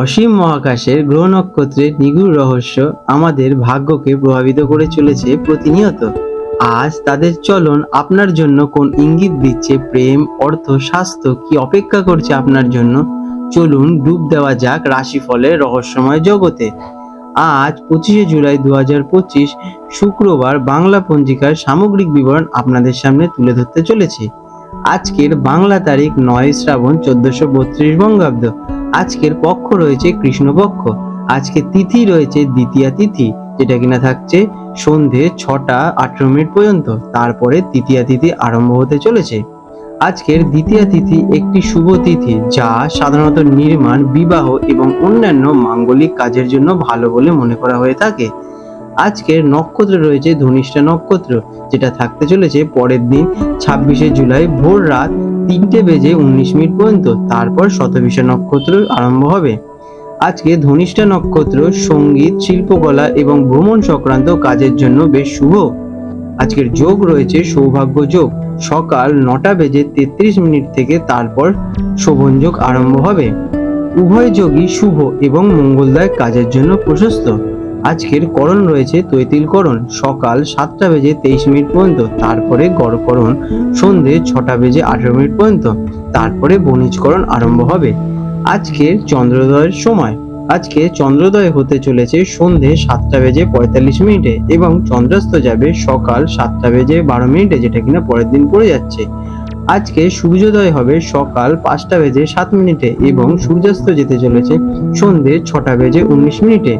অসীম মহাকাশের গ্রহ নক্ষত্রের নিগুড় রহস্য আমাদের ভাগ্যকে প্রভাবিত করে চলেছে প্রতিনিয়ত। আজ তাদের চলন আপনার জন্য কোন ইঙ্গিত দিচ্ছে প্রেম, অর্থ, স্বাস্থ্য কি অপেক্ষা করছে আপনার জন্য? চলুন ডুব দেওয়া যাক রাশিফলের রহস্যময় জগতে। আজ পঁচিশে জুলাই দু হাজার পঁচিশ, শুক্রবার বাংলা পঞ্জিকার সামগ্রিক বিবরণ আপনাদের সামনে তুলে ধরতে চলেছি। আজকের বাংলা তারিখ নয় শ্রাবণ চোদ্দশো বত্রিশ বঙ্গাব্দ। আজকের পক্ষ রয়েছে কৃষ্ণপক্ষ। আজকে তিথি রয়েছে দ্বিতীয়া তিথি, যেটা কিনা থাকছে সন্ধে ছটা আঠেরো মিনিট পর্যন্ত। তারপরে তৃতীয়া তিথি আরম্ভ হতে চলেছে। আজকের দ্বিতীয়া তিথি একটি শুভ তিথি, যা সাধারণত নির্মাণ, বিবাহ এবং অন্যান্য মাঙ্গলিক কাজের জন্য ভালো বলে মনে করা হয়ে থাকে। আজকের নক্ষত্র রয়েছে ধনিষ্ঠা নক্ষত্র, যেটা থাকতে চলেছে পরের দিন, ছাব্বিশে জুলাই ভোর রাত তিনটে বেজে উনিশ মিনিট পর্যন্ত, তারপর শতবিশা নক্ষত্র আরম্ভ হবে। আজকে ধনিষ্ঠা নক্ষত্র, সংগীত, শিল্পকলা এবং ভ্রমণ সংক্রান্ত কাজের জন্য বেশ শুভ। আজকের যোগ রয়েছে সৌভাগ্য যোগ। সকাল নটা বেজে তেত্রিশ মিনিট থেকে তারপর শোভন যোগ আরম্ভ হবে। উভয় যোগই শুভ এবং মঙ্গলদায়ক কাজের জন্য প্রশস্ত। আজকের করণ রয়েছে তৈতিলকরণ সকাল সাতটা বেজে তেইশ মিনিট পর্যন্ত, তারপরে গড়করণ সন্ধে ছটা বেজে আঠেরো মিনিট পর্যন্ত, তারপরে বণিজকরণ আরম্ভ হবে। আজকের চন্দ্রোদয়ের সময়। আজকে চন্দ্রোদয় হতে চলেছে সন্ধে সাতটা বেজে পঁয়তাল্লিশ মিনিটে এবং চন্দ্রাস্ত যাবে সকাল সাতটা বেজে বারো মিনিটে, যেটা কিনা পরের দিন পড়ে যাচ্ছে। আজকে সূর্যোদয় হবে সকাল পাঁচটা বেজে সাত মিনিটে এবং সূর্যাস্ত যেতে চলেছে সন্ধে ছটা বেজে উনিশ মিনিটে।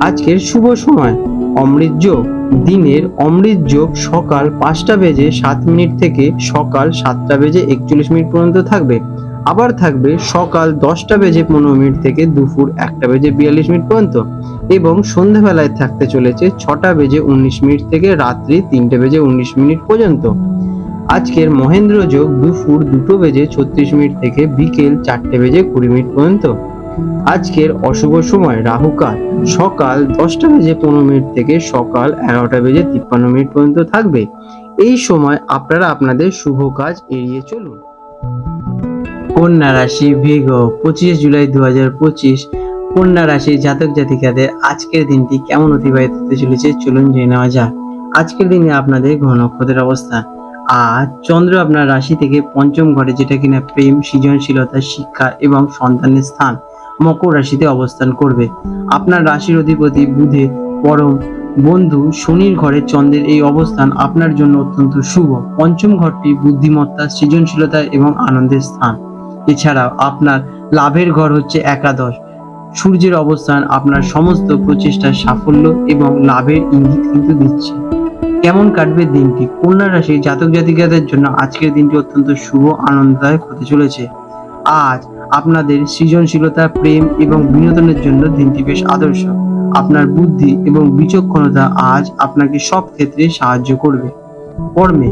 আজকের শুভ সময়। অমৃত যোগ। দিনের অমৃত যোগ সকাল পাঁচটা বেজে সাত মিনিট থেকে সকাল সাতটা বেজে একচল্লিশ মিনিট পর্যন্ত থাকবে। আবার থাকবে সকাল দশটা বেজে পনেরো মিনিট থেকে দুপুর একটা বেজে বিয়াল্লিশ মিনিট পর্যন্ত। এবং সন্ধ্যাবেলায় থাকতে চলেছে ছটা বেজে উনিশ মিনিট থেকে রাত্রি তিনটে বেজে উনিশ মিনিট পর্যন্ত। আজকের মহেন্দ্র যোগ দুপুর দুটো বেজে ছত্রিশ মিনিট থেকে বিকেল চারটে বেজে কুড়ি মিনিট পর্যন্ত। আজকের অশুভ সময় রাহুকাল সকাল দশটা বেজে পনেরো মিনিট থেকে সকাল এগারোটা বেজে তিপ্পান্ন মিনিট পর্যন্ত থাকবে। এই সময় আপনারা আপনাদের শুভ কাজ এড়িয়ে চলুন। কন্যা রাশি ভিগ পঁচিশে জুলাই দু হাজার পঁচিশ। কন্যা রাশি জাতক জাতিকাদের আজকের দিনটি কেমন অতিবাহিত হতে চলেছে চলুন জেনে নেওয়া যাক। আজকের দিনে আপনাদের গ্রহ নক্ষত্রের অবস্থান। আজ চন্দ্র আপনার রাশি থেকে পঞ্চম ঘরে, যেটা কিনা প্রেম, সৃজনশীলতা, শিক্ষা এবং সন্তানের স্থান। মকর রাশিতে অবস্থান করবে। আপনার রাশির অধিপতি বুধে, পরম বন্ধু শনির ঘরে চন্দ্রের এই অবস্থান আপনার জন্য অত্যন্ত শুভ। পঞ্চম ঘরটি বুদ্ধিমত্তা, সৃজনশীলতা এবং আনন্দের স্থান। এছাড়াও আপনার লাভের ঘর হচ্ছে একাদশ। সূর্যের অবস্থান আপনার সমস্ত প্রচেষ্টার সাফল্য এবং লাভের ইঙ্গিত কিন্তু দিচ্ছে। কেমন কাটবে দিনটি? কন্যা রাশি জাতক জাতিকাদের জন্য আজকের দিনটি অত্যন্ত শুভ, আনন্দদায়ক হতে চলেছে। আজ আপনাদের সৃজনশীলতা, প্রেম এবং বিনোদনের জন্য দিনটি বেশ আদর্শ। আপনার বুদ্ধি এবং বিচক্ষণতা আজ আপনাকে সব ক্ষেত্রে সাহায্য করবে। কর্মে,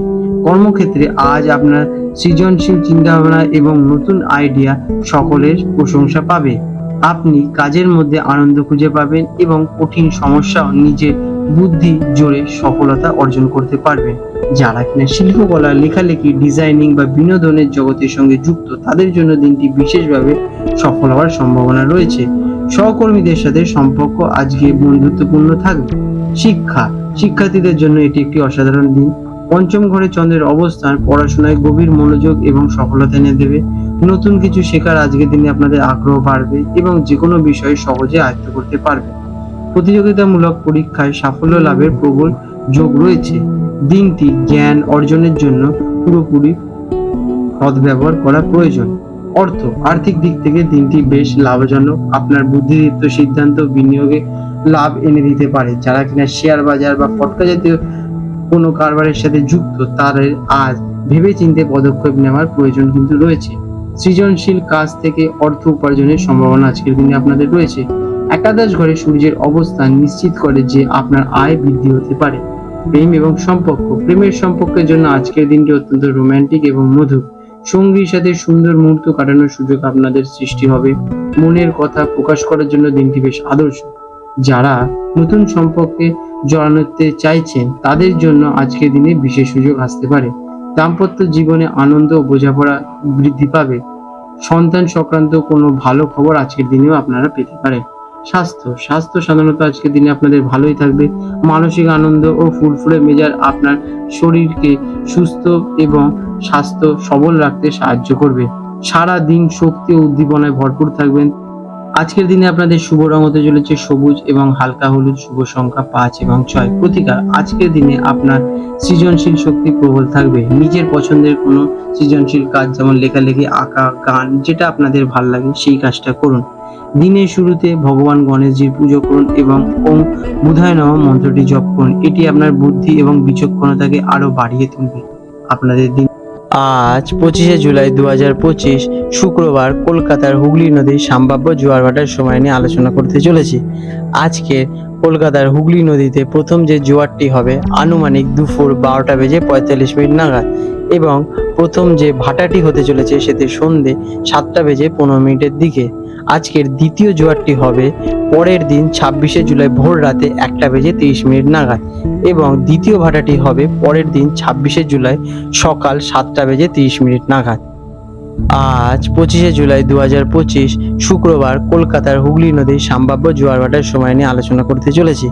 কর্মক্ষেত্রে আজ আপনার সৃজনশীল চিন্তাভাবনা এবং নতুন আইডিয়া সকলের প্রশংসা পাবে। আপনি কাজের মধ্যে আনন্দ খুঁজে পাবেন এবং কঠিন সমস্যাও নিজের বুদ্ধি, জোরে সফলতা অর্জন করতে পারবেন যারা কিনা শিল্পকলা লেখালেখি, ডিজাইনিং বা বিনোদনের জগতের সঙ্গে যুক্ত, তাদের জন্য দিনটি বিশেষভাবে সফল হওয়ার সম্ভাবনা রয়েছে। সহকর্মীদের সাথে সম্পর্ক আজকে বন্ধুত্বপূর্ণ থাকবে। শিক্ষা। শিক্ষার্থীদের জন্য এটি একটি অসাধারণ দিন। পঞ্চম ঘরে চন্দ্রের অবস্থান পড়াশোনায় গভীর মনোযোগ এবং সফলতা এনে দেবে। নতুন কিছু শেখার আজকের দিনে আপনাদের আগ্রহ বাড়বে এবং যে কোনো বিষয় সহজে আয়ত্ত করতে পারবে। প্রতিযোগিতামূলক পরীক্ষায় সাফল্য লাভের প্রবল যোগ রয়েছে। দিনটি জ্ঞান অর্জনের জন্য পুরোপুরি সদ্ব্যবহার করা প্রয়োজন। অর্থ, আর্থিক দিক থেকে দিনটি বেশ লাভজনক। আপনার বুদ্ধিদীপ্ত সিদ্ধান্ত বিনিয়োগে লাভ এনে দিতে পারে। যারা কিনা শেয়ার বাজার বা ফটকা জাতীয় কোনো কারবারের সাথে যুক্ত, তাদের আজ ভেবে চিন্তে পদক্ষেপ নেওয়ার প্রয়োজন কিন্তু রয়েছে। সৃজনশীল কাজ থেকে অর্থ উপার্জনের সম্ভাবনা আজকের দিনে আপনাদের রয়েছে। একাদশ ঘরে সূর্যের অবস্থান নিশ্চিত করে যে আপনার আয় বৃদ্ধি হতে পারে। প্রেম এবং সম্পর্ক। প্রেমের সম্পর্কের জন্য আজকের দিনটি অত্যন্ত রোমান্টিক এবং মধুর। সঙ্গীর সাথে সুন্দর মুহূর্ত কাটানোর সুযোগ আপনাদের সৃষ্টি হবে। মনের কথা প্রকাশ করার জন্য দিনটি বেশ আদর্শ। যারা নতুন সম্পর্কে জড়ানোতে চাইছেন, তাদের জন্য আজকের দিনে বিশেষ সুযোগ আসতে পারে। দাম্পত্য জীবনে আনন্দ ও বোঝাপড়া বৃদ্ধি পাবে। সন্তান সংক্রান্ত কোনো ভালো খবর আজকের দিনেও আপনারা পেতে পারেন। স্বাস্থ্য। স্বাস্থ্য সাধারণত আজকের দিনে আপনাদের ভালোই থাকবে। মানসিক আনন্দ ও ফুরফুরে মেজাজ আপনার শরীরকে সুস্থ এবং স্বাস্থ্য সবল রাখতে সাহায্য করবে। সারা দিন শক্তি ও উদ্দীপনায় ভরপুর থাকবেন। আজকের দিনে আপনাদের শুভ রং হতে চলেছে সবুজ এবং হালকা হলুদ, শুভ সংখ্যা পাঁচ এবং ছয়। প্রতিকার, আজকের দিনে আপনার সৃজনশীল শক্তি প্রবল থাকবে। নিজের পছন্দের কোনো সৃজনশীল কাজ, যেমন লেখালেখি, আঁকা, গান, যেটা আপনাদের ভালো লাগে, সেই কাজটা করুন। দিনের শুরুতে ভগবান গণেশজির পুজো করুন এবং ওম বুধায় নম মন্ত্রটি জপ করুন। এটি আপনার বুদ্ধি এবং বিচক্ষণতাকে আরও বাড়িয়ে তুলবে। আপনাদের দিন আজ পঁচিশে জুলাই দু হাজার পঁচিশ শুক্রবার কলকাতার হুগলি নদীর সম্ভাব্য জোয়ার ভাটার সময় নিয়ে আলোচনা করতে চলেছি। আজকে কলকাতার হুগলি নদীতে প্রথম যে জোয়ারটি হবে, আনুমানিক দুপুর বারোটা বেজে পঁয়তাল্লিশ মিনিট নাগাদ এবং প্রথম যে ভাটাটি হতে চলেছে সেটি সন্ধে সাতটা বেজে পনেরো মিনিটের দিকে। আজকের দ্বিতীয় জোয়ারটি হবে পরের দিন ছাব্বিশে জুলাই ভোর রাতে একটা বেজে তিরিশ মিনিট নাগাদ এবং দ্বিতীয় ভাটাটি হবে পরের দিন ছাব্বিশে জুলাই সকাল সাতটা বেজে তিরিশ মিনিট নাগাদ। আজ পঁচিশে জুলাই দু হাজার পঁচিশ শুক্রবার কলকাতার হুগলি নদীর সম্ভাব্য জোয়ার ভাটার সময় নিয়ে আলোচনা করতে চলেছি।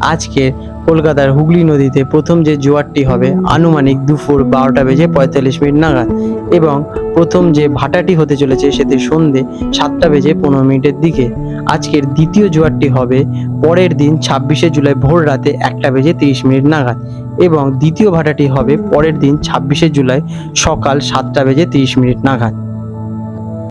আজকে কলকাতার হুগলি নদীতে প্রথম যে জোয়ারটি হবে আনুমানিক দুপুর বারোটা বেজে পঁয়তাল্লিশ মিনিট নাগাদ এবং প্রথম যে ভাটাটি হতে চলেছে সেটি সন্ধে সাতটা বেজে পনেরো মিনিটের দিকে। আজকের দ্বিতীয় জোয়ারটি হবে পরের দিন ছাব্বিশে জুলাই ভোর রাতে একটা বেজে তিরিশ মিনিট নাগাদ এবং দ্বিতীয় ভাটাটি হবে পরের দিন ছাব্বিশে জুলাই সকাল সাতটা বেজে তিরিশ মিনিট নাগাদ।